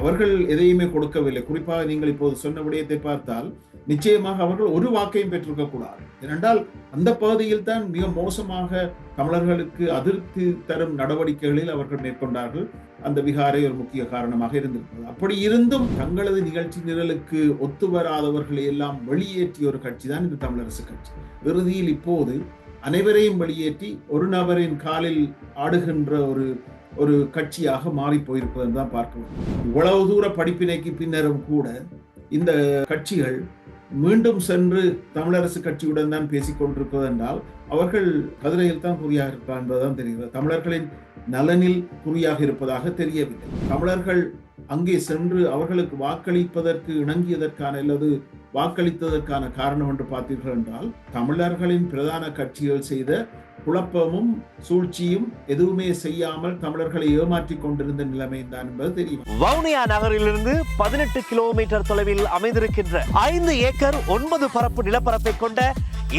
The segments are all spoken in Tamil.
அவர்கள் எதையுமே கொடுக்கவில்லை. குறிப்பாக நீங்கள் இப்போது சொன்ன விடயத்தை பார்த்தால் நிச்சயமாக அவர்கள் ஒரு வாக்கையும் பெற்றிருக்க கூடாது ஏனென்றால் அந்த பகுதியில் தான் மிக மோசமாக தமிழர்களுக்கு அதிருப்தி தரும் நடவடிக்கைகளில் அவர்கள் மேற்கொண்டார்கள். அந்த விகாரை ஒரு முக்கிய காரணமாக இருந்திருக்கிறது. அப்படி இருந்தும் தங்களது நிகழ்ச்சி நிரலுக்கு ஒத்து வராதவர்களை எல்லாம் வெளியேற்றிய ஒரு கட்சி தான் இந்த தமிழரசு கட்சி. இறுதியில் இப்போது அனைவரையும் வெளியேற்றி ஒரு நபரின் காலில் ஆடுகின்ற ஒரு ஒரு கட்சியாக மாறி போயிருப்பதை தான் பார்க்கணும். இவ்வளவு தூர படிப்பினைக்கு பின்னரும் கூட இந்த கட்சிகள் மீண்டும் சென்று தமிழரசு கட்சியுடன் தான் பேசிக் என்றால் அவர்கள் கதிரையில் தான் குறியாக இருப்பார் என்பதுதான் தெரிகிறது. தமிழர்களின் நலனில் குறியாக இருப்பதாக தெரியவில்லை. தமிழர்கள் அங்கே சென்று அவர்களுக்கு வாக்களிப்பதற்கு இணங்கியதற்கான அல்லது வாக்களித்ததற்கான காரணம் என்று பார்த்தீர்கள் என்றால் தமிழர்களின் பிரதான கட்சிகள் செய்த குழப்பமும் சூழ்ச்சியும் எதுவுமே செய்யாமல் தமிழர்களை ஏமாற்றிக் கொண்டிருந்த நிலைமை தான் என்பது தெரியும். வவுனியா நகரிலிருந்து பதினெட்டு கிலோமீட்டர் தொலைவில் அமைந்திருக்கின்ற ஐந்து ஏக்கர் ஒன்பது பரப்பு நிலப்பரப்பை கொண்ட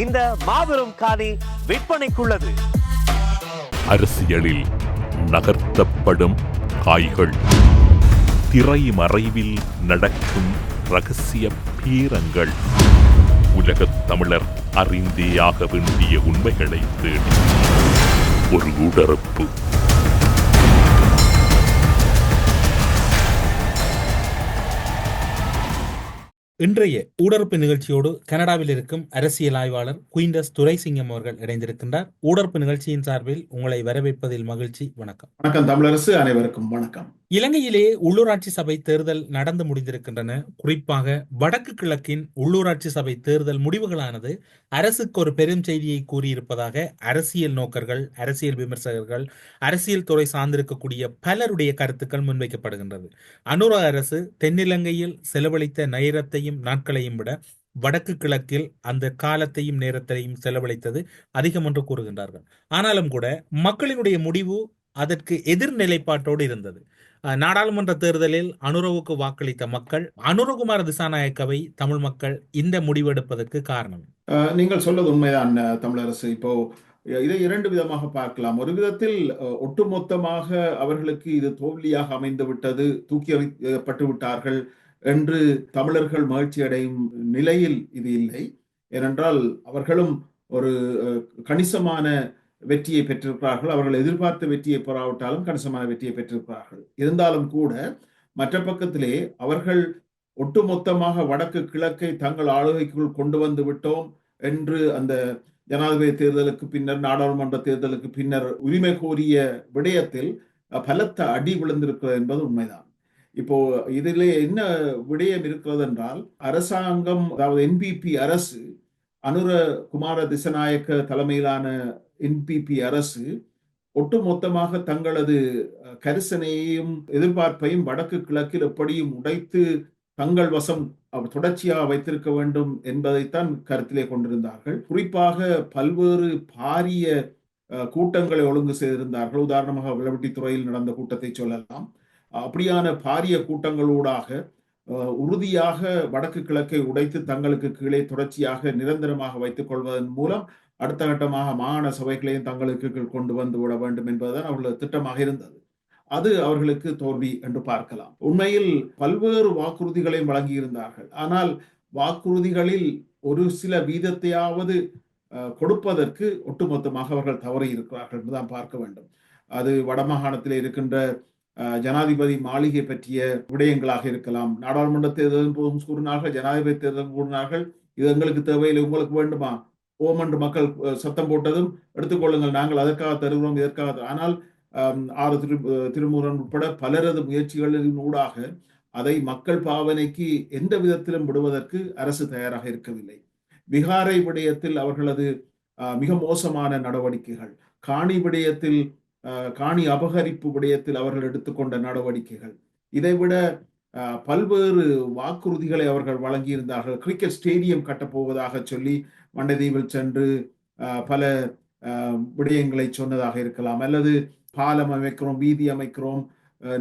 இந்த மாபெரும் காணி விற்பனைக்குள்ளது. அரசியலில் நகர்த்தப்படும் காய்கள் திரைமறைவில் நடக்கும் ரகசிய பீரங்கள். உலகத் தமிழர் அறிந்தேயாக வேண்டிய உண்மைகளை தேடி. ஒரு உடறப்பு இன்றைய ஊடறுப்பு நிகழ்ச்சியோடு கனடாவில் இருக்கும் அரசியல் ஆய்வாளர் குயின்டஸ் துரைசிங்கம் அவர்கள் இணைந்திருக்கின்றார். ஊடறுப்பு நிகழ்ச்சியின் சார்பில் உங்களை வரவேற்பதில் மகிழ்ச்சி வணக்கம். வணக்கம் தமிழரசு அனைவருக்கும் வணக்கம். இலங்கையிலே உள்ளூராட்சி சபை தேர்தல் நடந்து முடிந்திருக்கின்றன. குறிப்பாக வடக்கு கிழக்கின் உள்ளூராட்சி சபை தேர்தல் முடிவுகளானது அரசுக்கு ஒரு பெரும் செய்தியை கூறியிருப்பதாக அரசியல் நோக்கர்கள் அரசியல் விமர்சகர்கள் அரசியல் துறை சார்ந்திருக்கக்கூடிய பலருடைய கருத்துக்கள் முன்வைக்கப்படுகின்றது. அனுர அரசு தென்னிலங்கையில் செலவழித்த நேரத்தையும் நாட்களையும் விட வடக்கு கிழக்கில் அந்த காலத்தையும் நேரத்தையும் செலவழித்தது அதிகம் என்று கூறுகின்றார்கள். ஆனாலும் கூட மக்களினுடைய முடிவு அதற்கு எதிர்நிலைப்பாட்டோடு இருந்தது. நாடாளுமன்ற தேர்தலில் அனுரவுக்கு வாக்களித்த மக்கள் அனுரகுமார திசாநாயக்கவை தமிழ் மக்கள் இந்த முடிவெடுப்பதற்கு காரணம். நீங்கள் சொல்வது உண்மைதான் தமிழரசு. இப்போ இதை இரண்டு விதமாக பார்க்கலாம். ஒரு விதத்தில் ஒட்டுமொத்தமாக அவர்களுக்கு இது தோல்வியாக அமைந்து விட்டது தூக்கி எறியப்பட்டு விட்டார்கள் என்று தமிழர்கள் மகிழ்ச்சி அடையும் நிலையில் இது இல்லை. ஏனென்றால் அவர்களும் ஒரு கணிசமான வெற்றியை பெற்றிருக்கிறார்கள் அவர்கள் எதிர்பார்த்த வெற்றியை பெறாவிட்டாலும் கணிசமான வெற்றியை பெற்றிருக்கிறார்கள் இருந்தாலும் கூட மற்ற பக்கத்திலே அவர்கள் ஒட்டுமொத்தமாக வடக்கு கிழக்கை தங்கள் ஆளுகைக்குள் கொண்டு வந்து விட்டோம் என்று அந்த ஜனாதிபதி தேர்தலுக்கு பின்னர் நாடாளுமன்ற தேர்தலுக்கு பின்னர் உரிமை கோரிய விடயத்தில் பலத்த அடி விழுந்திருக்கிறது என்பது உண்மைதான். இப்போ இதிலே என்ன விடயம் இருக்கிறது என்றால் அரசாங்கம் அதாவது என்பிபி அரசு அனுர குமார திசநாயக்க தலைமையிலான என்பிபி அரசு ஒட்டுமொத்தமாக தங்களது கரிசனையையும் எதிர்பார்ப்பையும் வடக்கு கிழக்கில் எப்படியும் உடைத்து தங்கள் வசம் தொடர்ச்சியாக வைத்திருக்க வேண்டும் என்பதைத்தான் கருத்திலே கொண்டிருந்தார்கள். குறிப்பாக பல்வேறு பாரிய கூட்டங்களை ஒழுங்கு செய்திருந்தார்கள். உதாரணமாக விளவட்டித்துறையில் நடந்த கூட்டத்தை சொல்லலாம். அப்படியான பாரிய கூட்டங்களூடாக உறுதியாக வடக்கு கிழக்கை உடைத்து தங்களுக்கு கீழே தொடர்ச்சியாக நிரந்தரமாக வைத்துக் கொள்வதன் மூலம் அடுத்த கட்டமாக மாகாண சபைகளையும் தங்களுக்கு கொண்டு வந்து விட வேண்டும் என்பதுதான் அவர்களது திட்டமாக இருந்தது. அது அவர்களுக்கு தோல்வி என்று பார்க்கலாம். உண்மையில் பல்வேறு வாக்குறுதிகளையும் வழங்கியிருந்தார்கள். ஆனால் வாக்குறுதிகளில் ஒரு சில வீதத்தையாவது கொடுப்பதற்கு ஒட்டுமொத்தமாக அவர்கள் தவறி இருக்கிறார்கள் என்றுதான் பார்க்க வேண்டும். அது வடமாகாணத்தில் இருக்கின்ற ஜனாதிபதி மாளிகை பற்றிய விடயங்களாக இருக்கலாம். நாடாளுமன்ற தேர்தலின் போதும் கூறினார்கள் ஜனாதிபதி தேர்தலும் கூறினார்கள். இது எங்களுக்கு தேவையில்லை உங்களுக்கு வேண்டுமா? ஓம் என்று மக்கள் சத்தம் போட்டதும் எடுத்துக்கொள்ளுங்கள் நாங்கள் அதற்காக தருகிறோம் இதற்காக ஆனால் ஆறு திரு திருமுருகன் உட்பட பலரது முயற்சிகளின் ஊடாக அதை மக்கள் பாவனைக்கு எந்த விதத்திலும் விடுவதற்கு அரசு தயாராக இருக்கவில்லை. விகாரை விடயத்தில் அவர்களது மிக மோசமான நடவடிக்கைகள் காணி விடயத்தில் காணி அபகரிப்பு விடயத்தில் அவர்கள் எடுத்துக்கொண்ட நடவடிக்கைகள் இதைவிட பல்வேறு வாக்குறுதிகளை அவர்கள் வழங்கியிருந்தார்கள். கிரிக்கெட் ஸ்டேடியம் கட்டப்போவதாக சொல்லி மண்டதீவில் சென்று பல விடயங்களை சொன்னதாக இருக்கலாம். அல்லது பாலம் அமைக்கிறோம் வீதி அமைக்கிறோம்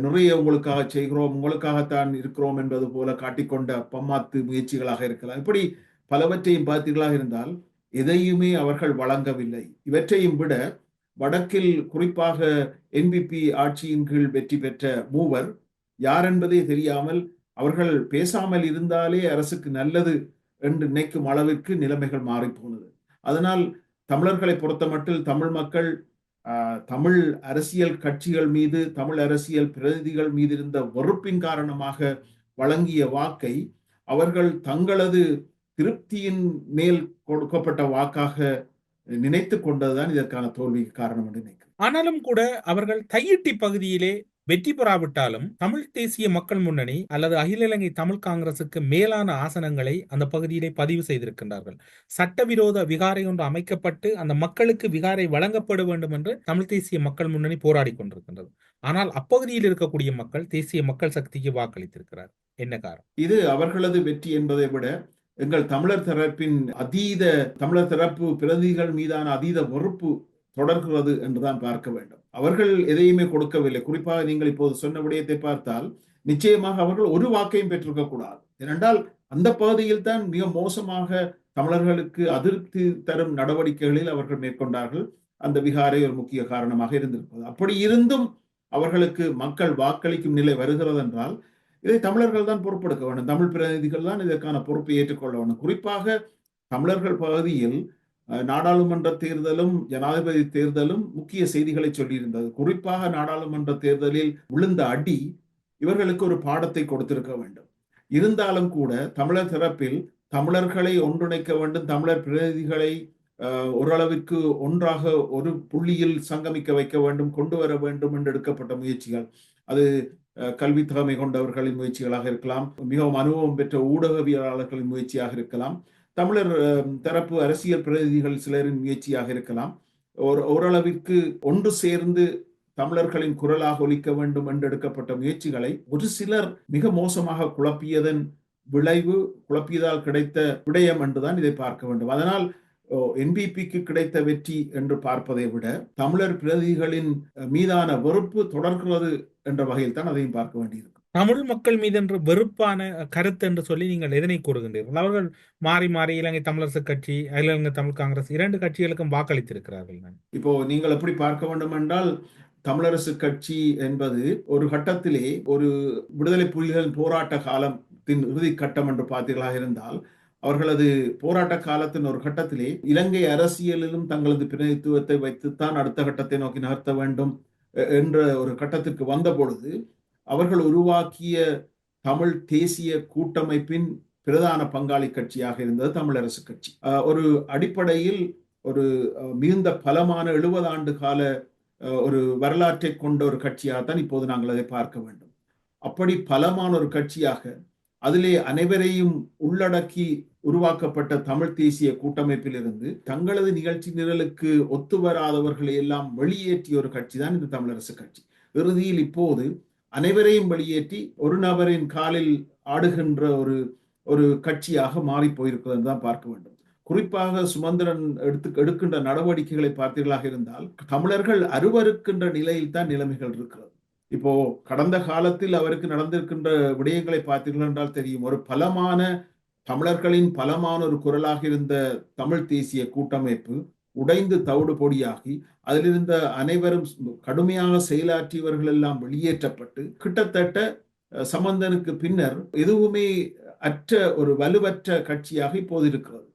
நிறைய உங்களுக்காக செய்கிறோம் உங்களுக்காகத்தான் இருக்கிறோம் என்பது போல காட்டிக்கொண்ட பம்மாத்து முயற்சிகளாக இருக்கலாம். இப்படி பலவற்றையும் பார்த்தீர்களாக இருந்தால் எதையுமே அவர்கள் வழங்கவில்லை. இவற்றையும் விட வடக்கில் குறிப்பாக என்பிபி ஆட்சியின் கீழ் வெற்றி பெற்ற மூவர் யார் என்பதே தெரியாமல் அவர்கள் பேசாமல் இருந்தாலே அரசுக்கு நல்லது என்று நினைக்கும் அளவிற்கு நிலைமைகள் மாறிப்போனது அதனால் தமிழர்களை பொறுத்தமட்டில் தமிழ் மக்கள் தமிழ் அரசியல் கட்சிகள் மீது தமிழ் அரசியல் பிரதிநிதிகள் மீது இருந்த வெறுப்பின் காரணமாக வழங்கிய வாக்கை அவர்கள் தங்களது திருப்தியின் மேல் கொடுக்கப்பட்ட வாக்காக நினைத்து கொண்டதுதான் இதற்கான தோல்விக்கு காரணம் என்று நினைக்கிறேன். ஆனாலும் கூட அவர்கள் கையிட்டி பகுதியிலே வெற்றி பெறாவிட்டாலும் தமிழ் தேசிய மக்கள் முன்னணி அல்லது அகில இலங்கை தமிழ் காங்கிரசுக்கு மேலான ஆசனங்களை அந்த பகுதியிலே பதிவு செய்திருக்கின்றார்கள். சட்டவிரோத விகாரை ஒன்று அமைக்கப்பட்டு அந்த மக்களுக்கு விகாரை வழங்கப்பட வேண்டும் என்று தமிழ் தேசிய மக்கள் முன்னணி போராடி கொண்டிருக்கின்றது. ஆனால் அப்பகுதியில் இருக்கக்கூடிய மக்கள் தேசிய மக்கள் சக்திக்கு வாக்களித்திருக்கிறார். என்ன காரணம்? இது அவர்களது வெற்றி என்பதை விட எங்கள் தமிழர் தரப்பின் அதீத தமிழர் தரப்பு பிரதிகள் மீதான அதீத வெறுப்பு தொடர்கிறது என்றுதான் பார்க்க வேண்டும். அவர்கள் எதையுமே கொடுக்கவில்லை. குறிப்பாக நீங்கள் இப்போது சொன்ன விடயத்தை பார்த்தால் நிச்சயமாக அவர்கள் ஒரு வாக்கையும் பெற்றிருக்க கூடாது. ஏனென்றால் அந்த பகுதியில் தான் மிக மோசமாக தமிழர்களுக்கு அதிருப்தி தரும் நடவடிக்கைகளில் அவர்கள் மேற்கொண்டார்கள். அந்த விகாரை ஒரு முக்கிய காரணமாக இருந்திருப்பது. அப்படி இருந்தும் அவர்களுக்கு மக்கள் வாக்களிக்கும் நிலை வருகிறது என்றால் இதை தமிழர்கள் தான் பொறுப்பெடுக்க வேண்டும். தமிழ் பிரதிநிதிகள் தான் இதற்கான பொறுப்பை ஏற்றுக்கொள்ள வேண்டும். குறிப்பாக தமிழர்கள் பகுதியில் நாடாளுமன்ற தேர்தலும் ஜனாதிபதி தேர்தலும் முக்கிய செய்திகளை சொல்லியிருந்தது. குறிப்பாக நாடாளுமன்ற தேர்தலில் விழுந்த அடி இவர்களுக்கு ஒரு பாடத்தை கொடுத்திருக்க வேண்டும். இருந்தாலும் கூட தமிழர் தரப்பில் தமிழர்களை ஒன்றிணைக்க வேண்டும் தமிழர் பிரதிநிதிகளை அஹ், ஓரளவிற்கு ஒன்றாக ஒரு புள்ளியில் சங்கமிக்க வைக்க வேண்டும் கொண்டு வர வேண்டும் என்று எடுக்கப்பட்ட முயற்சிகள். அது கல்வி தகமை கொண்டவர்களின் முயற்சிகளாக இருக்கலாம் மிகவும் அனுபவம் பெற்ற ஊடகவியலாளர்களின் முயற்சியாக இருக்கலாம். தமிழர் தரப்பு அரசியல் பிரதிநிதிகள் சிலரின் முயற்சியாக இருக்கலாம். ஒரு ஓரளவிற்கு ஒன்று சேர்ந்து தமிழர்களின் குரலாக ஒலிக்க வேண்டும் என்று எடுக்கப்பட்ட முயற்சிகளை ஒரு சிலர் மிக மோசமாக குழப்பியதன் விளைவு குழப்பியதால் கிடைத்த விடயம் என்றுதான் இதை பார்க்க வேண்டும். அதனால் என்பிபிக்கு கிடைத்த வெற்றி என்று பார்ப்பதை விட தமிழர் பிரதிகளின் மீதான வெறுப்பு தொடர்கிறது என்ற வகையில் தான் அதையும் பார்க்க வேண்டியிருக்கும். தமிழ் மக்கள் மீது என்று வெறுப்பான கருத்து என்று சொல்லி நீங்கள் எதனை கூறுகின்றீர்கள்? அவர்கள் மாறி மாறி இலங்கை தமிழரசு கட்சி இலங்கை தமிழ் காங்கிரஸ் இரண்டு கட்சிகளுக்கும் வாக்களித்திருக்கிறார்கள் இப்போ நீங்கள் எப்படி பார்க்க வேண்டும் என்றால் தமிழரசு கட்சி என்பது ஒரு கட்டத்திலே ஒரு விடுதலை புலிகள் போராட்ட காலத்தின் இறுதி கட்டம் என்று பார்த்தீர்களாக இருந்தால் அவர்களது போராட்ட காலத்தின் ஒரு கட்டத்திலே இலங்கை அரசியலிலும் தங்களது பிரதித்துவத்தை வைத்துத்தான் அடுத்த கட்டத்தை நோக்கி நகர்த்த வேண்டும் என்ற ஒரு கட்டத்திற்கு வந்த பொழுது அவர்கள் உருவாக்கிய தமிழ் தேசிய கூட்டமைப்பின் பிரதான பங்காளி கட்சியாக இருந்தது தமிழரசு கட்சி. ஒரு அடிப்படையில் ஒரு மிகுந்த பலமான எழுபது ஆண்டு கால ஒரு வரலாற்றை கொண்ட ஒரு கட்சியாகத்தான் இப்போது நாங்கள் அதை பார்க்க வேண்டும். அப்படி பலமான ஒரு கட்சியாக அதிலே அனைவரையும் உள்ளடக்கி உருவாக்கப்பட்ட தமிழ் தேசிய கூட்டமைப்பிலிருந்து தங்களது நிகழ்ச்சி நிரலுக்கு ஒத்து வராதவர்களை எல்லாம் வெளியேற்றிய ஒரு கட்சி தான் இந்த தமிழரசு கட்சி. இறுதியில் இப்போது அனைவரையும் வெளியேற்றி ஒரு நபரின் காலில் ஆடுகின்ற ஒரு ஒரு கட்சியாக மாறி போயிருக்கிறது தான் பார்க்க வேண்டும். குறிப்பாக சுமந்திரன் எடுத்து எடுக்கின்ற நடவடிக்கைகளை பார்த்தீர்களாக இருந்தால் தமிழர்கள் அருவருக்கின்ற நிலையில் தான் நிலைமைகள் இருக்கிறது. இப்போ கடந்த காலத்தில் அவருக்கு நடந்திருக்கின்ற விடயங்களை பார்த்தீர்கள் என்றால் தெரியும். ஒரு பலமான தமிழர்களின் பலமான ஒரு குரலாக இருந்த தமிழ் தேசிய கூட்டமைப்பு உடைந்து தவிடு பொடியாகி அதிலிருந்த அனைவரும் கடுமையாக செயலாற்றியவர்கள் எல்லாம் வெளியேற்றப்பட்டு கிட்டத்தட்ட சம்பந்தனுக்கு பின்னர் எதுவுமே அற்ற ஒரு வலுவற்ற கட்சியாக இப்போது இருக்கிறது.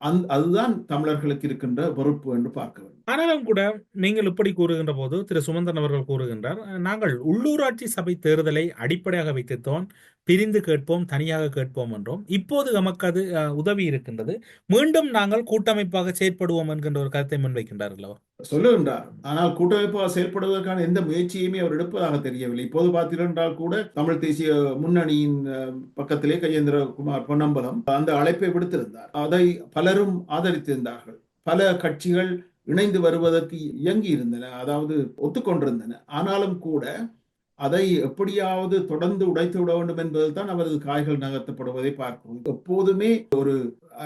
அந் அதுதான் தமிழர்களுக்கு இருக்கின்ற பொறுப்பு என்று பார்க்க வேண்டும். ஆனாலும் கூட நீங்கள் இப்படி கூறுகின்ற போது திரு சுமந்தன் அவர்கள் கூறுகின்றார் நாங்கள் உள்ளூராட்சி சபை தேர்தலை அடிப்படையாக வைத்துத்தான் பிரிந்து கேட்போம் தனியாக கேட்போம் என்றோம். இப்போது நமக்கு அது அஹ், உதவி இருக்கின்றது. மீண்டும் நாங்கள் கூட்டமைப்பாக செயற்படுவோம் என்கின்ற ஒரு கருத்தை முன்வைக்கின்றார்கள்? அவர் சொல்லுகின்றார். ஆனால் கூட்டமைப்பாக செயல்படுவதற்கான எந்த முயற்சியுமே அவர் எடுப்பதாக தெரியவில்லை. இப்போது பார்த்தீர்கள் கூட தமிழ் தேசிய முன்னணியின் பக்கத்திலே கையேந்திர குமார் பொன்னம்பலம் அந்த அழைப்பை விடுத்திருந்தார். அதை பலரும் ஆதரித்திருந்தார்கள். பல கட்சிகள் இணைந்து வருவதற்கு இயங்கி இருந்தன அதாவது ஒத்துக்கொண்டிருந்தன. ஆனாலும் கூட அதை எப்படியாவது தொடர்ந்து உடைத்து விட வேண்டும் என்பதில் தான் அவரது காய்கள் நகர்த்தப்படுவதை பார்க்கிறோம். எப்போதுமே ஒரு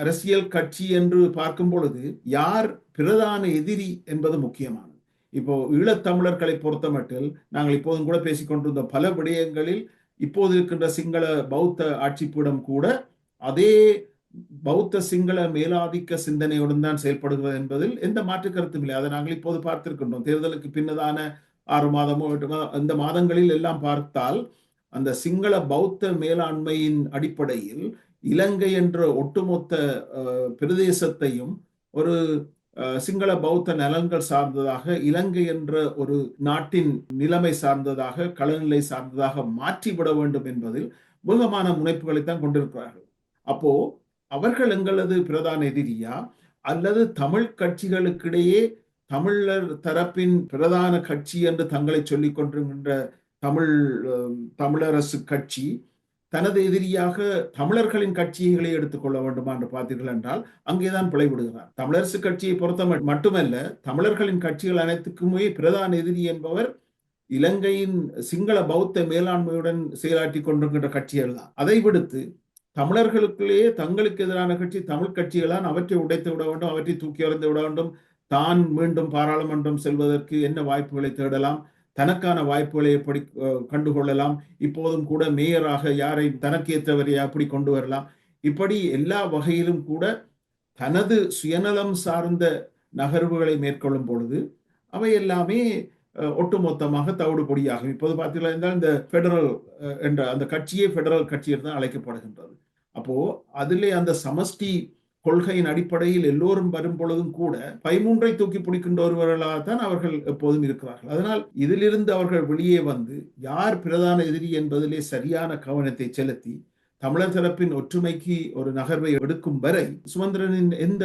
அரசியல் கட்சி என்று பார்க்கும் பொழுது யார் பிரதான எதிரி என்பது முக்கியமானது. இப்போ ஈழத்தமிழர்களை பொறுத்தமட்டில் நாங்கள் இப்போதும் கூட பேசிக்கொண்டிருந்த பல விடயங்களில் இப்போது இருக்கின்ற சிங்கள பௌத்த ஆட்சிப்பீடம் கூட அதே பௌத்த சிங்கள மேலாதிக்க சிந்தனையுடன் தான் செயல்படுகிறது என்பதில் எந்த மாற்று கருத்தும் இல்லை. அதை நாங்கள் இப்போது பார்த்திருக்கின்றோம். தேர்தலுக்கு பின்னதான ஆறு மாதமோ எட்டு மாதம் இந்த மாதங்களில் எல்லாம் பார்த்தால் அந்த சிங்கள பௌத்த மேலாண்மையின் அடிப்படையில் இலங்கை என்ற ஒட்டுமொத்த பிரதேசத்தையும் ஒரு அஹ், சிங்கள பௌத்த நலன்கள் சார்ந்ததாக இலங்கை என்ற ஒரு நாட்டின் நிலைமை சார்ந்ததாக களநிலை சார்ந்ததாக மாற்றிவிட வேண்டும் என்பதில் வேகமான முனைப்புகளைத்தான் கொண்டிருக்கிறார்கள். அப்போ அவர்கள் எங்களது பிரதான எதிரியா? அல்லது தமிழ் கட்சிகளுக்கிடையே தமிழர் தரப்பின் பிரதான கட்சி என்று தங்களை சொல்லிக் கொண்டிருக்கின்ற தமிழ் தமிழரசு கட்சி தனது எதிரியாக தமிழர்களின் கட்சிகளை எடுத்துக்கொள்ள வேண்டுமா என்று பார்த்தீர்கள் என்றால் அங்கேதான் பிழைவிடுகிறார் தமிழரசு கட்சியை பொறுத்த மட்டுமல்ல தமிழர்களின் கட்சிகள் அனைத்துக்குமே பிரதான எதிரி என்பவர் இலங்கையின் சிங்கள பௌத்த மேலாண்மையுடன் செயலாற்றி கொண்டிருக்கின்ற கட்சிகள் தான். அதை விடுத்து தமிழர்களுக்குள்ளேயே தங்களுக்கு எதிரான கட்சி தமிழ் கட்சிகளான் அவற்றை உடைத்து விட வேண்டும் அவற்றை தூக்கி எறிந்து விட வேண்டும். தான் மீண்டும் பாராளுமன்றம் செல்வதற்கு என்ன வாய்ப்புகளை தேடலாம்? தனக்கான வாய்ப்புகளை எப்படி கண்டுகொள்ளலாம்? இப்போதும் கூட மேயராக யாரை தனக்கு ஏற்றவரை அப்படி கொண்டு வரலாம்? இப்படி எல்லா வகையிலும் கூட தனது சுயநலம் சார்ந்த நகர்வுகளை மேற்கொள்ளும் பொழுது அவை எல்லாமே ஒட்டுமொத்தமாக தவிடு பொடியாகும். இப்போது பார்த்தீங்கன்னா இருந்தால் இந்த ஃபெடரல் என்ற அந்த கட்சியே ஃபெடரல் கட்சி தான் அழைக்கப்படுகின்றது. அப்போ அதிலே அந்த சமஷ்டி கொள்கையின் அடிப்படையில் எல்லோரும் வரும் பொழுதும் கூட பைமூன்றை தூக்கி பிடிக்கின்றவர்களாகத்தான் அவர்கள் எப்போதும் இருக்கிறார்கள். அதனால் இதிலிருந்து அவர்கள் வெளியே வந்து யார் பிரதான எதிரி என்பதிலே சரியான கவனத்தை செலுத்தி தமிழர் தரப்பின் ஒற்றுமைக்கு ஒரு நகர்வை எடுக்கும் வரை சுமந்திரனின் எந்த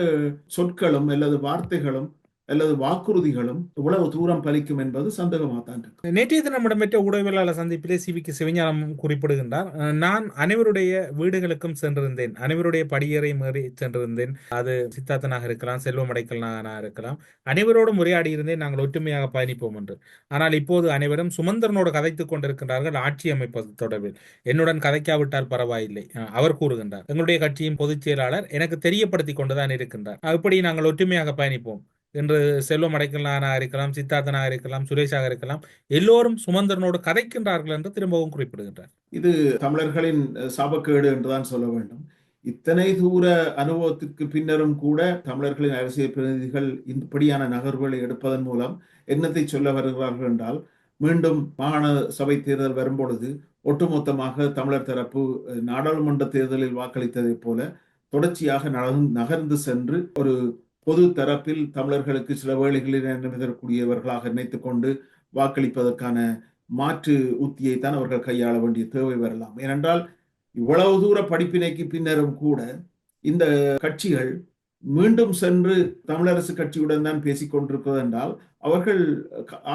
சொற்களும் அல்லது வார்த்தைகளும் அல்லது வாக்குறுதிகளும் இவ்வளவு தூரம் பலிக்கும் என்பது சந்தேகமாகத்தான் இருக்கு. நேற்றைய தினம் இடம்பெற்ற ஊடகவியலாளர் சந்திப்பிலே சிவிக்கு சிவஞானம் குறிப்பிடுகின்றார். நான் அனைவருடைய வீடுகளுக்கும் சென்றிருந்தேன். அனைவருடைய படியறை மீறி சென்றிருந்தேன். அது சித்தார்த்தனாக இருக்கலாம் செல்வம் அடைக்கலனாக இருக்கலாம். அனைவரோடும் உரையாடி இருந்தேன் நாங்கள் ஒற்றுமையாக பயணிப்போம் என்று. ஆனால் இப்போது அனைவரும் சுமந்திரனோடு கதைத்துக் கொண்டிருக்கின்றார்கள். ஆட்சி அமைப்பது தொடர்பில். என்னுடன் கதைக்காவிட்டால் பரவாயில்லை. அஹ், அவர் கூறுகின்றார். எங்களுடைய கட்சியின் பொதுச் செயலாளர் எனக்கு தெரியப்படுத்திக் கொண்டுதான் இருக்கின்றார். அப்படி நாங்கள் ஒற்றுமையாக பயணிப்போம். என்று செல்வம் அடைக்கலானாக இருக்கலாம் சித்தார்த்தனாக இருக்கலாம் சுரேஷாக இருக்கலாம் எல்லோரும் சுமந்திரனோடு கதைக்கின்றார்கள் என்று திரும்பவும் குறிப்பிடுகின்றார். இது தமிழர்களின் சாபக்கேடு என்றுதான் சொல்ல வேண்டும். இத்தனை தூர அனுபவத்திற்கு பின்னரும் கூட தமிழர்களின் அரசியல் பிரதிநிதிகள் இப்படியான நகர்வுகளை எடுப்பதன் மூலம் என்னத்தை சொல்ல வருகிறார்கள் என்றால் மீண்டும் மாகாண சபை தேர்தல் வரும்பொழுது ஒட்டுமொத்தமாக தமிழர் தரப்பு நாடாளுமன்ற தேர்தலில் வாக்களித்ததைப் போல தொடர்ச்சியாக நகர்ந்து சென்று ஒரு பொது தரப்பில் தமிழர்களுக்கு சில வேளைகளில் நிறைவேறக்கூடியவர்களாக நினைத்துக் கொண்டு வாக்களிப்பதற்கான மாற்று உத்தியை தான் அவர்கள் கையாள வேண்டிய தேவை வரலாம். ஏனென்றால் இவ்வளவு தூர படிப்பினைக்கு பின்னரும் கூட இந்த கட்சிகள் மீண்டும் சென்று தமிழரசு கட்சியுடன் தான் பேசிக் கொண்டிருக்கிறது என்றால் அவர்கள்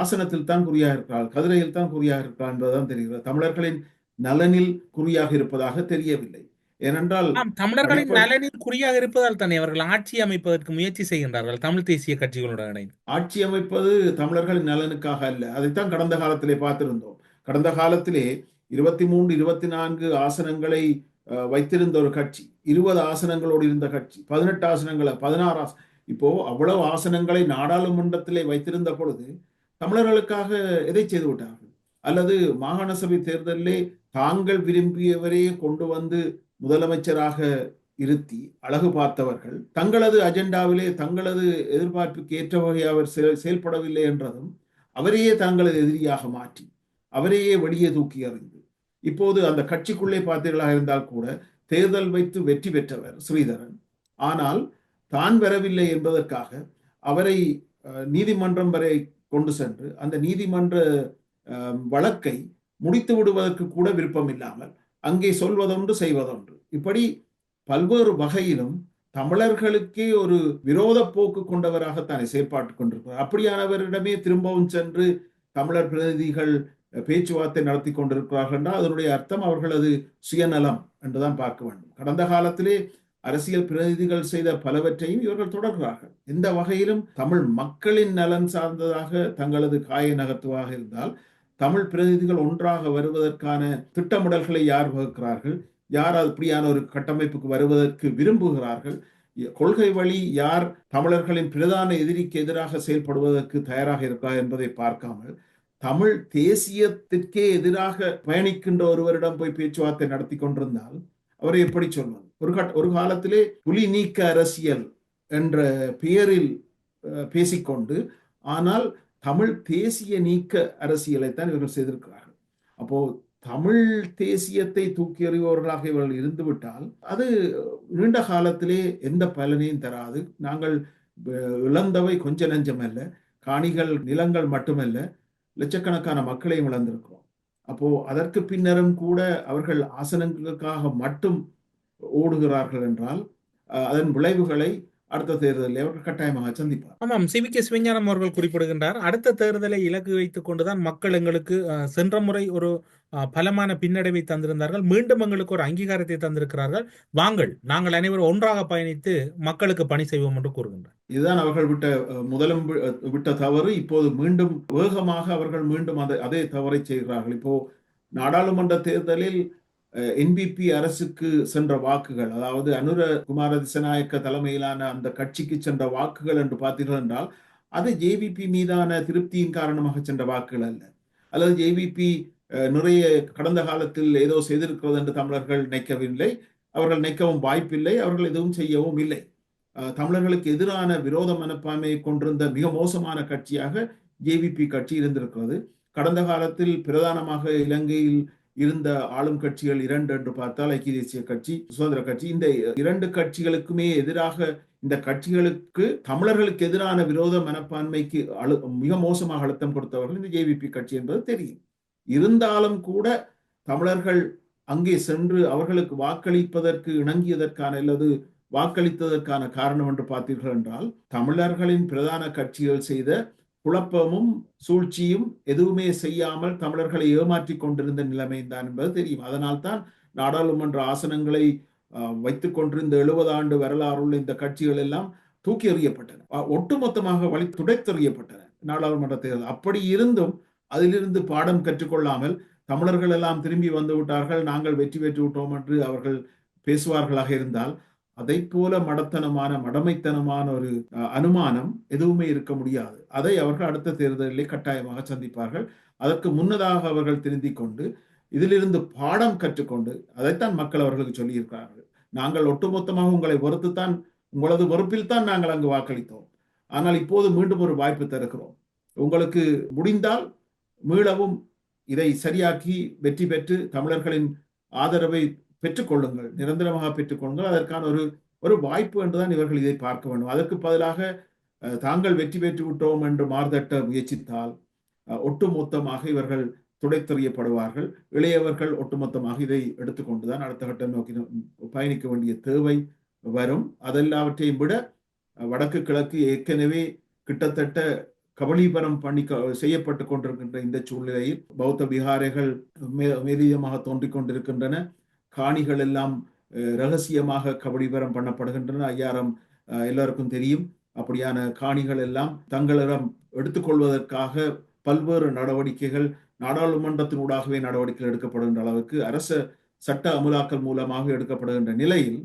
ஆசனத்தில் தான் குறியாக இருக்கிறார்கள் கதிரையில் தான் குறியாக இருக்கிறார் என்பதுதான் தெரிகிறது. தமிழர்களின் நலனில் குறியாக இருப்பதாக தெரியவில்லை. ஏனென்றால் தமிழர்களின் நலனில் குறியாக இருப்பதால் தானே அவர்கள் ஆட்சி அமைப்பதற்கு முயற்சி செய்கின்றார்கள். தமிழ் தேசிய கட்சிகளுடன் இணைந்து. ஆட்சி அமைப்பது தமிழர்களின் நலனுக்காக அல்ல. அதைத்தான் கடந்த காலத்திலே பார்த்திருந்தோம். கடந்த காலத்திலே இருபத்தி மூன்று இருபத்தி நான்கு ஆசனங்களை வைத்திருந்த ஒரு கட்சி இருபது ஆசனங்களோடு இருந்த கட்சி பதினெட்டு ஆசனங்களை பதினாறு ஆச இப்போ அவ்வளவு ஆசனங்களை நாடாளுமன்றத்திலே வைத்திருந்த பொழுது தமிழர்களுக்காக எதை செய்து விட்டார்கள்? அல்லது மாகாண சபை தேர்தலிலே தாங்கள் விரும்பியவரே கொண்டு வந்து முதலமைச்சராக இருத்தி அழகு பார்த்தவர்கள் தங்களது அஜெண்டாவிலே தங்களது எதிர்பார்ப்புக்கு ஏற்ற வகை அவர் செயல்படவில்லை என்றதும் அவரையே தங்களது எதிரியாக மாற்றி அவரையே வெளியே தூக்கி அறிந்து இப்போது அந்த கட்சிக்குள்ளே பார்த்தீர்களாக இருந்தால் கூட தேர்தல் வைத்து வெற்றி பெற்றவர் ஸ்ரீதரன். ஆனால் தான் வரவில்லை என்பதற்காக அவரை நீதிமன்றம் வரை கொண்டு சென்று அந்த நீதிமன்ற வழக்கை முடித்து விடுவதற்கு கூட விருப்பம் இல்லாமல் அங்கே சொல்வதொன்று செய்வதொன்று. இப்படி பல்வேறு வகையிலும் தமிழர்களுக்கே ஒரு விரோத போக்கு கொண்டவராகத்தானே செயற்பாட்டு கொண்டிருக்கிறார். அப்படியானவரிடமே திரும்பவும் சென்று தமிழர் பிரதிநிதிகள் பேச்சுவார்த்தை நடத்தி கொண்டிருக்கிறார்கள் என்றால் அதனுடைய அர்த்தம் அவர்களது சுயநலம் என்றுதான் பார்க்க வேண்டும். கடந்த காலத்திலே அரசியல் பிரதிநிதிகள் செய்த பலவற்றையும் இவர்கள் தொடர்கிறார்கள். எந்த வகையிலும் தமிழ் மக்களின் நலன் சார்ந்ததாக தங்களது காய நகர்த்துவாக இருந்தால் தமிழ் பிரதிநிதிகள் ஒன்றாக வருவதற்கான திட்டமிடல்களை யார் வகுக்கிறார்கள்? யார் அப்படியான ஒரு கட்டமைப்புக்கு வருவதற்கு விரும்புகிறார்கள்? கொள்கை வழி யார் தமிழர்களின் பிரதான எதிரிக்கு எதிராக செயல்படுவதற்கு தயாராக இருக்கா என்பதை பார்க்காமல் தமிழ் தேசியத்திற்கே எதிராக பயணிக்கின்ற ஒருவரிடம் போய் பேச்சுவார்த்தை நடத்தி கொண்டிருந்தால் அவரை எப்படி சொல்வது? ஒரு கட் ஒரு காலத்திலே புலி நீக்க அரசியல் என்ற பெயரில் பேசிக்கொண்டு ஆனால் தமிழ் தேசிய நீக்க அரசியலைத்தான் இவர்கள் செய்திருக்கிறார்கள். அப்போ தமிழ் தேசியத்தை தூக்கி எறிபவர்களாக இவர்கள் இருந்துவிட்டால் அது நீண்ட காலத்திலே எந்த பலனையும் தராது. நாங்கள் இழந்தவை கொஞ்ச நஞ்சம் அல்ல காணிகள் நிலங்கள் மட்டுமல்ல லட்சக்கணக்கான மக்களையும் இழந்திருக்கிறோம். அப்போ அதற்கு பின்னரும் கூட அவர்கள் ஆசனங்களுக்காக மட்டும் ஓடுகிறார்கள் என்றால் அதன் விளைவுகளை அடுத்த தேர்தலில் அவர்கள் கட்டாயமாக சந்திப்பார். ஆமாம் சி. வி. கே. சிவஞானம் அவர்கள் குறிப்பிடுகின்றார். அடுத்த தேர்தலை இலக்கு வைத்துக் கொண்டுதான் மக்கள் எங்களுக்கு சென்ற முறை ஒரு பலமான பின்னடைவை தந்திருந்தார்கள். மீண்டும் எங்களுக்கு ஒரு அங்கீகாரத்தை தந்திருக்கிறார்கள். வாங்கள் நாங்கள் அனைவரும் ஒன்றாக பயணித்து மக்களுக்கு பணி செய்வோம் என்று கூறுகின்றார் இதுதான் அவர்கள் விட்ட முதலும் விட்ட தவறு. இப்போது மீண்டும் வேகமாக அவர்கள் மீண்டும் அதை அதே தவறை செய்கிறார்கள். இப்போ நாடாளுமன்ற தேர்தலில் என்பிபி அரசுக்கு சென்ற வாக்குகள் அதாவது அனுர குமார திசநாயக்க தலைமையிலான அந்த கட்சிக்கு சென்ற வாக்குகள் என்று பார்த்தீர்கள் என்றால் அது ஜேவிபி மீதான திருப்தியின் காரணமாக சென்ற வாக்குகள் அல்ல. அல்லது ஜேவிபி நிறைய கடந்த காலத்தில் ஏதோ செய்திருக்கிறது என்று தமிழர்கள் நினைக்கவில்லை. அவர்கள் நினைக்கவும் வாய்ப்பில்லை அவர்கள் எதுவும் செய்யவும் இல்லை. தமிழர்களுக்கு எதிரான விரோத மனப்பான்மையை கொண்டிருந்த மிக மோசமான கட்சியாக ஜேவிபி கட்சி இருந்திருக்கிறது. கடந்த காலத்தில் பிரதானமாக இலங்கையில் இருந்த ஆளும் கட்சிகள் இரண்டு என்று பார்த்தால் ஐக்கிய தேசிய கட்சி சுதந்திர கட்சி. இந்த இரண்டு கட்சிகளுக்குமே எதிராக இந்த கட்சிகளுக்கு தமிழர்களுக்கு எதிரான விரோத மனப்பான்மைக்கு அழு மிக மோசமாக அழுத்தம் கொடுத்தவர்கள் இந்த ஜேவிபி கட்சி என்பது தெரியும். இருந்தாலும் கூட தமிழர்கள் அங்கே சென்று அவர்களுக்கு வாக்களிப்பதற்கு இணங்கியதற்கான அல்லது வாக்களித்ததற்கான காரணம் என்று பார்த்தீர்கள் என்றால் தமிழர்களின் பிரதான கட்சிகள் செய்த குழப்பமும் சூழ்ச்சியும் எதுவுமே செய்யாமல் தமிழர்களை ஏமாற்றி கொண்டிருந்த நிலைமை தான் என்பது தெரியும். அதனால்தான் நாடாளுமன்ற ஆசனங்களை அஹ், வைத்துக் கொண்டிருந்த எழுபது ஆண்டு வரலாறுள்ள இந்த கட்சிகள் எல்லாம் தூக்கி எறியப்பட்டன. ஒட்டுமொத்தமாக வழி துடைத்தெறியப்பட்டன நாடாளுமன்ற தேர்தல். அப்படி இருந்தும் அதிலிருந்து பாடம் கற்றுக்கொள்ளாமல் தமிழர்கள் எல்லாம் திரும்பி வந்து விட்டார்கள் நாங்கள் வெற்றி பெற்று விட்டோம் என்று அவர்கள் பேசுவார்களாக இருந்தால் அதை போல மடத்தனமான மடமைத்தனமான ஒரு அனுமானம் எதுவுமே இருக்க முடியாது. அதை அவர்கள் அடுத்த தேர்தலிலே கட்டாயமாக சந்திப்பார்கள். அதற்கு முன்னதாக அவர்கள் திருந்திக் கொண்டு இதிலிருந்து பாடம் கற்றுக்கொண்டு அதைத்தான் மக்கள் அவர்களுக்கு சொல்லியிருக்கிறார்கள். நாங்கள் ஒட்டுமொத்தமாக உங்களை வெறுத்துத்தான் உங்களது வெறுப்பில் தான் நாங்கள் அங்கு வாக்களித்தோம். ஆனால் இப்போது மீண்டும் ஒரு வாய்ப்பு தருகிறோம். உங்களுக்கு முடிந்தால் மீளவும் இதை சரியாக்கி வெற்றி பெற்று தமிழர்களின் ஆதரவை பெற்றுக்கொள்ளுங்கள் நிரந்தரமாக பெற்றுக்கொள்ளுங்கள். அதற்கான ஒரு ஒரு வாய்ப்பு என்றுதான் இவர்கள் இதை பார்க்க வேண்டும். அதற்கு பதிலாக தாங்கள் வெற்றி பெற்று விட்டோம் என்று மார்தட்ட முயற்சித்தால் ஒட்டுமொத்தமாக இவர்கள் துடைத்தறியப்படுவார்கள். இளையவர்கள் ஒட்டுமொத்தமாக இதை எடுத்துக்கொண்டுதான் அடுத்த கட்டம் நோக்கி பயணிக்க வேண்டிய தேவை வரும். அதெல்லாவற்றையும் விட வடக்கு கிழக்கு ஏற்கனவே கிட்டத்தட்ட கபலீபரம் பண்ணி செய்யப்பட்டு கொண்டிருக்கின்ற இந்த சூழ்நிலையில் பௌத்த விகாரைகள் மே- மேலீயமாக தோன்றிக் கொண்டிருக்கின்றன. காணிகள் எல்லாம் ரகசியமாக கபடிபரம் பண்ணப்படுகின்றன. ஐயாரம் எல்லாருக்கும் தெரியும். அப்படியான காணிகள் எல்லாம் தங்களிடம் எடுத்துக்கொள்வதற்காக பல்வேறு நடவடிக்கைகள் நாடாளுமன்றத்தினூடாகவே நடவடிக்கைகள் எடுக்கப்படுகின்ற அளவுக்கு அரச சட்ட அமுலாக்கல் மூலமாக எடுக்கப்படுகின்ற நிலையில்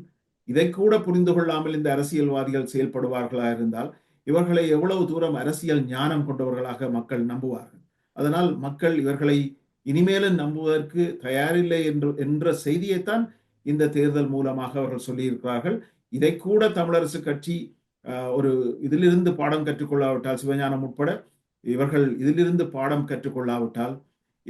இதை கூட புரிந்து கொள்ளாமல் இந்த அரசியல்வாதிகள் செயல்படுவார்களா இருந்தால் இவர்களை எவ்வளவு தூரம் அரசியல் ஞானம் கொண்டவர்களாக மக்கள் நம்புவார்கள்? அதனால் மக்கள் இவர்களை இனிமேலும் நம்புவதற்கு தயாரில்லை என்று என்ற செய்தியைத்தான் இந்த தேர்தல் மூலமாக அவர்கள் சொல்லியிருக்கிறார்கள். இதை கூட தமிழரசு கட்சி ஒரு இதிலிருந்து பாடம் கற்றுக்கொள்ளாவிட்டால் சிவஞானம் உட்பட இவர்கள் இதிலிருந்து பாடம் கற்றுக்கொள்ளாவிட்டால்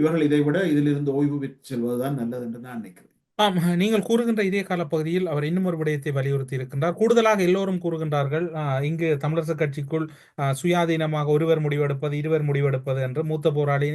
இவர்கள் இதை விட இதிலிருந்து ஓய்வு பெற்று செல்வதுதான் நல்லது என்று நான் நினைக்கிறேன். ஆம் நீங்கள் கூறுகின்ற இதே காலப்பகுதியில் அவர் இன்னும் ஒரு விடயத்தை வலியுறுத்தி இருக்கின்றார் கூடுதலாக எல்லோரும் கூறுகின்றார்கள் இங்கு தமிழரசு கட்சிக்குள் சுயாதீனமாக ஒருவர் முடிவெடுப்பது இருவர் முடிவெடுப்பது என்று மூத்த போராளி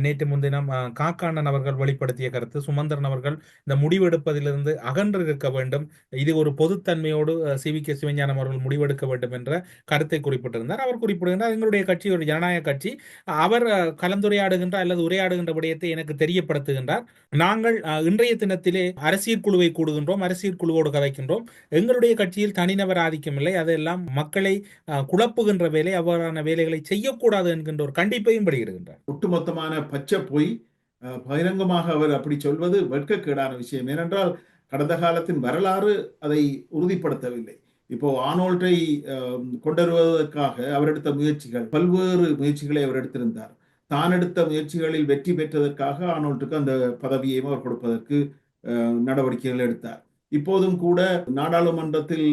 நேற்று முன்தினம் காக்காண்டன் அவர்கள் வெளிப்படுத்திய கருத்து சுமந்திரன் அவர்கள் இந்த முடிவெடுப்பதிலிருந்து அகன்று இருக்க வேண்டும். இது ஒரு பொதுத்தன்மையோடு சி. வி. கே. சிவஞானம் அவர்கள் முடிவெடுக்க வேண்டும் என்ற கருத்தை குறிப்பிட்டிருந்தார். அவர் குறிப்பிடுகின்றார் எங்களுடைய கட்சி ஒரு ஜனநாயக கட்சி. அவர் கலந்துரையாடுகின்ற அல்லது உரையாடுகின்ற விடயத்தை எனக்கு தெரியப்படுத்துகின்றார். நாங்கள் இன்றைய தினத்திலே அரசியல் குழுவை கூடுகின்றோம் அரசியல் குழுவோடு கதைக்கின்றோம். எங்களுடைய கட்சியில் தனிநபர் ஆதிக்கம் இல்லை. அதெல்லாம் மக்களை குழப்புகின்ற வேலை அவ்வாறான வேலைகளை செய்யக்கூடாது என்கின்ற ஒரு கண்டிப்பையும் வெளியிடுகின்றார். ஒட்டுமொத்தமான பச்சை பொய் பகிரங்கமாக அவர் அப்படி சொல்வது வெட்கக்கேடான விஷயம். ஏனென்றால் கடந்த காலத்தின் வரலாறு அதை உறுதிப்படுத்தவில்லை. இப்போ ஆனோல்டை அஹ், அவர் எடுத்த முயற்சிகள் பல்வேறு முயற்சிகளை அவர் எடுத்திருந்தார். தான் எடுத்த முயற்சிகளில் வெற்றி பெற்றதற்காக ஆனோல்ட்டுக்கு அந்த பதவியையும் அவர் கொடுப்பதற்கு நடவடிக்கைகள் எடுத்தார். இப்போதும் கூட நாடாளுமன்றத்தில்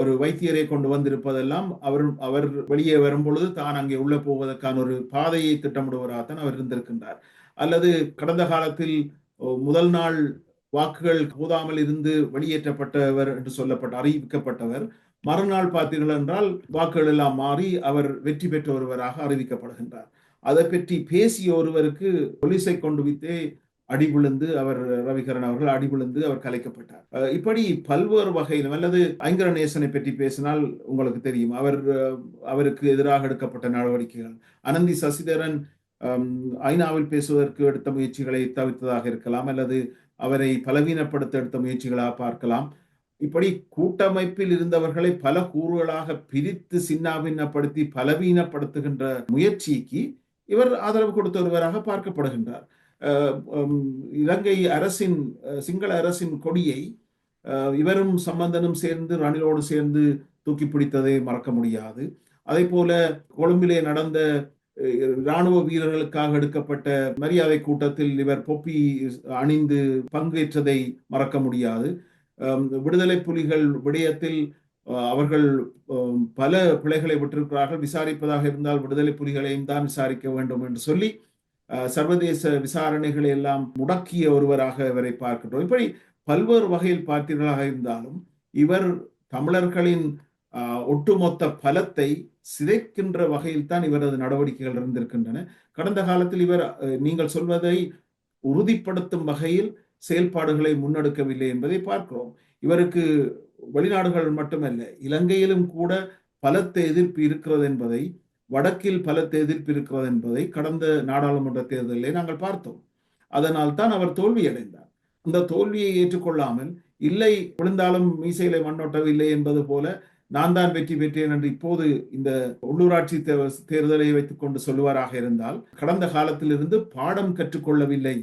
ஒரு வைத்தியரை கொண்டு வந்திருப்பதெல்லாம் அவர் அவர் வெளியே வரும் பொழுது தான் அங்கே உள்ள போவதற்கான ஒரு பாதையை திட்டமிடுவராகத்தான் அவர் இருந்திருக்கின்றார். அல்லது கடந்த காலத்தில் முதல் நாள் வாக்குகள் போதாமல் இருந்து வெளியேற்றப்பட்டவர் என்று சொல்லப்பட்ட அறிவிக்கப்பட்டவர். மறுநாள் பார்த்தீர்கள் என்றால் வாக்குகள் எல்லாம் மாறி அவர் வெற்றி பெற்ற ஒருவராக அறிவிக்கப்படுகின்றார். அதை பற்றி பேசிய ஒருவருக்கு போலீஸை கொண்டு வைத்தே அடிவிழுந்து அவர் ரவிகரன் அவர்கள் அடிவிழுந்து அவர் கலைக்கப்பட்டார். இப்படி பல்வேறு வகையிலும் அல்லது ஐங்கரநேசனை பற்றி பேசினால் உங்களுக்கு தெரியும். அவர் அவருக்கு எதிராக எடுக்கப்பட்ட நடவடிக்கைகள். அனந்தி சசிதரன் ஐநாவில் பேசுவதற்கு எடுத்த முயற்சிகளை தவிர்த்ததாக இருக்கலாம் அல்லது அவரை பலவீனப்படுத்த எடுத்த முயற்சிகளாக பார்க்கலாம். இப்படி கூட்டமைப்பில் இருந்தவர்களை பல கூறுகளாக பிரித்து சின்னாபின்னப்படுத்தி பலவீனப்படுத்துகின்ற முயற்சிக்கு இவர் ஆதரவு கொடுத்த ஒருவராக பார்க்கப்படுகின்றார். இலங்கை அரசின் சிங்கள அரசின் கொடியை இவரும் சம்பந்தனும் சேர்ந்து ரணிலோடு சேர்ந்து தூக்கி பிடித்ததை மறக்க முடியாது. அதே போல கொழும்பிலே நடந்த இராணுவ வீரர்களுக்காக எடுக்கப்பட்ட மரியாதை கூட்டத்தில் இவர் பொப்பி அணிந்து பங்கேற்றதை மறக்க முடியாது. விடுதலை புலிகள் விடயத்தில் அவர்கள் பல பிழைகளை விட்டிருக்கிறார்கள். விசாரிப்பதாக இருந்தால் விடுதலை புலிகளையும் தான் விசாரிக்க வேண்டும் என்று சொல்லி சர்வதேச விசாரணைகளை எல்லாம் முடக்கிய ஒருவராக இவரை பார்க்கின்றோம். இப்படி பல்வேறு வகையில் பார்த்தீர்களாக இருந்தாலும் இவர் தமிழர்களின் ஒட்டுமொத்த பலத்தை சிதைக்கின்ற வகையில் தான் இவரது நடவடிக்கைகள் இருந்திருக்கின்றன. கடந்த காலத்தில் இவர் நீங்கள் சொல்வதை உறுதிப்படுத்தும் வகையில் செயல்பாடுகளை முன்னெடுக்கவில்லை என்பதை பார்க்கிறோம். இவருக்கு வெளிநாடுகள் மட்டுமல்ல இலங்கையிலும் கூட பலத்த எதிர்ப்பு இருக்கிறது என்பதை வடக்கில் பலத்த எதிர்ப்பு இருக்கிறது என்பதை கடந்த நாடாளுமன்ற தேர்தலிலே நாங்கள் பார்த்தோம். அதனால் தான் அவர் தோல்வியடைந்தார். அந்த தோல்வியை ஏற்றுக்கொள்ளாமல் இல்லை விழுந்தாலும் மீசையில மண்ணொட்டவில்லை என்பது போல நான் தான் வெற்றி பெற்றேன் என்று இப்போது இந்த உள்ளூராட்சி தேர்தலை வைத்துக் கொண்டு சொல்லுவாராக இருந்தால் கடந்த காலத்திலிருந்து பாடம் கற்றுக்கொள்ளவில்லை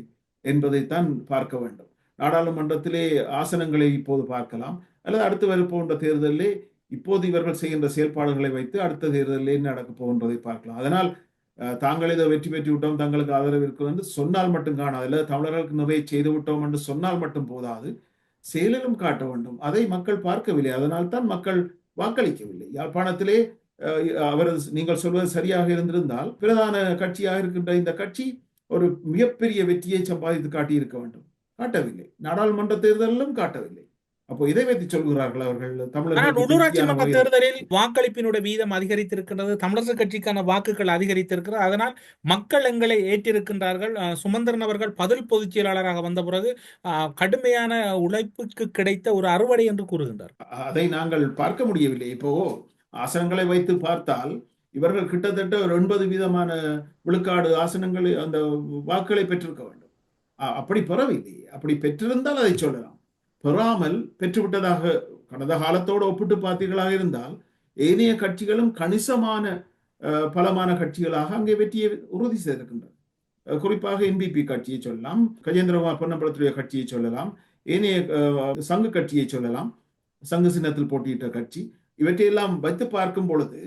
என்பதைத்தான் பார்க்க வேண்டும். நாடாளுமன்றத்திலே ஆசனங்களை இப்போது பார்க்கலாம். அல்லது அடுத்து வரப்போன்ற தேர்தலிலே இப்போது இவர்கள் செய்கின்ற செயல்பாடுகளை வைத்து அடுத்த தேர்தலில் என்ன நடக்கப் போகின்றதை பார்க்கலாம். அதனால் தாங்கள் இதை வெற்றி பெற்று விட்டோம் தங்களுக்கு ஆதரவு இருக்கும் என்று சொன்னால் மட்டும் காணாது. இல்லை தமிழர்களுக்கு நிறைய செய்து விட்டோம் என்று சொன்னால் மட்டும் போதாது. செயலிலும் காட்ட வேண்டும். அதை மக்கள் பார்க்கவில்லை. அதனால் தான் மக்கள் வாக்களிக்கவில்லை. யாழ்ப்பாணத்திலே அவரது நீங்கள் சொல்வது சரியாக இருந்திருந்தால் பிரதான கட்சியாக இருக்கின்ற இந்த கட்சி ஒரு மிகப்பெரிய வெற்றியை சம்பாதித்து காட்டியிருக்க வேண்டும். காட்டவில்லை. நாடாளுமன்ற தேர்தலிலும் காட்டவில்லை. அப்போ இதை வைத்து சொல்கிறார்கள் அவர்கள் தமிழர்களுக்கு உள்ளூராட்சி மன்ற தேர்தலில் வாக்களிப்பினுடைய வீதம் அதிகரித்திருக்கின்றது தமிழரசு கட்சிக்கான வாக்குகள் அதிகரித்திருக்கிறது. அதனால் மக்கள் எங்களை ஏற்றிருக்கின்றார்கள். சுமந்திரன் அவர்கள் பதில் பொதுச் செயலாளராக வந்த பிறகு கடுமையான உழைப்புக்கு கிடைத்த ஒரு அறுவடை என்று கூறுகின்றார். அதை நாங்கள் பார்க்க முடியவில்லை. இப்போ ஆசனங்களை வைத்து பார்த்தால் இவர்கள் கிட்டத்தட்ட ஒரு எண்பது வீதமான விழுக்காடு ஆசனங்களை அந்த வாக்குகளை பெற்றிருக்க வேண்டும். அப்படி பெறவில்லை. அப்படி பெற்றிருந்தால் அதை சொல்லலாம். பெறாமல் பெற்றுவிட்டதாக கடந்த காலத்தோடு ஒப்பிட்டு பார்த்தீர்களாக இருந்தால் ஏனைய கட்சிகளும் கணிசமான பலமான கட்சிகளாக அங்கே வெற்றியை உறுதி செய்திருக்கின்றன. குறிப்பாக என்பிபி கட்சியை சொல்லலாம் கஜேந்திரகுமார் பொன்னம்பலத்துடைய கட்சியை சொல்லலாம் ஏனைய சங்கு கட்சியை சொல்லலாம் சங்கு சின்னத்தில் போட்டியிட்ட கட்சி இவற்றையெல்லாம் வைத்து பார்க்கும் பொழுது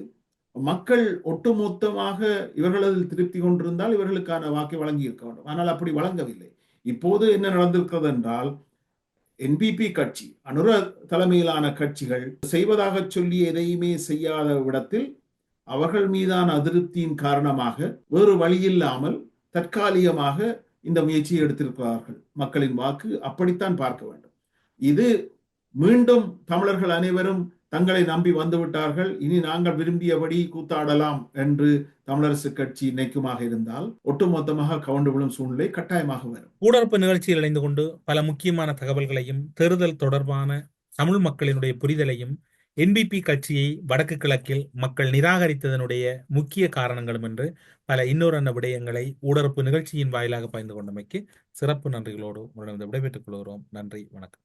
மக்கள் ஒட்டுமொத்தமாக இவர்களது திருப்தி கொண்டிருந்தால் இவர்களுக்கான வாக்கை வழங்கி இருக்க வேண்டும். ஆனால் அப்படி வழங்கவில்லை. இப்போது என்ன நடந்திருக்கிறது என்றால் என்பிபி கட்சி அனுர தலைமையிலான கட்சிகள் செய்வதாக சொல்லி எதையுமே செய்யாத விடத்தில் அவர்கள் மீதான அதிருப்தியின் காரணமாக வேறு வழியில்லாமல் தற்காலிகமாக இந்த முயற்சியை எடுத்திருக்கிறார்கள். மக்களின் வாக்கு அப்படித்தான் பார்க்க வேண்டும். இது மீண்டும் தமிழர்கள் அனைவரும் தங்களை நம்பி வந்துவிட்டார்கள். இனி நாங்கள் விரும்பியபடி கூத்தாடலாம் என்று தமிழரசு கட்சி நினைக்குமாக இருந்தால் ஒட்டுமொத்தமாக கவுண்டு விழும் சூழ்நிலை கட்டாயமாக வரும். ஊடரப்பு நிகழ்ச்சியில் இணைந்து கொண்டு பல முக்கியமான தகவல்களையும் தேர்தல் தொடர்பான தமிழ் மக்களினுடைய புரிதலையும் என்பிபி கட்சியை வடக்கு கிழக்கில் மக்கள் நிராகரித்ததனுடைய முக்கிய காரணங்களும் என்று பல இன்னொரு அன்ன விடயங்களை ஊடரப்பு நிகழ்ச்சியின் வாயிலாக பகிர்ந்து கொண்டமைக்கு சிறப்பு நன்றிகளோடு உங்களிடம் விடைபெற்றுக் கொள்கிறோம். நன்றி வணக்கம்.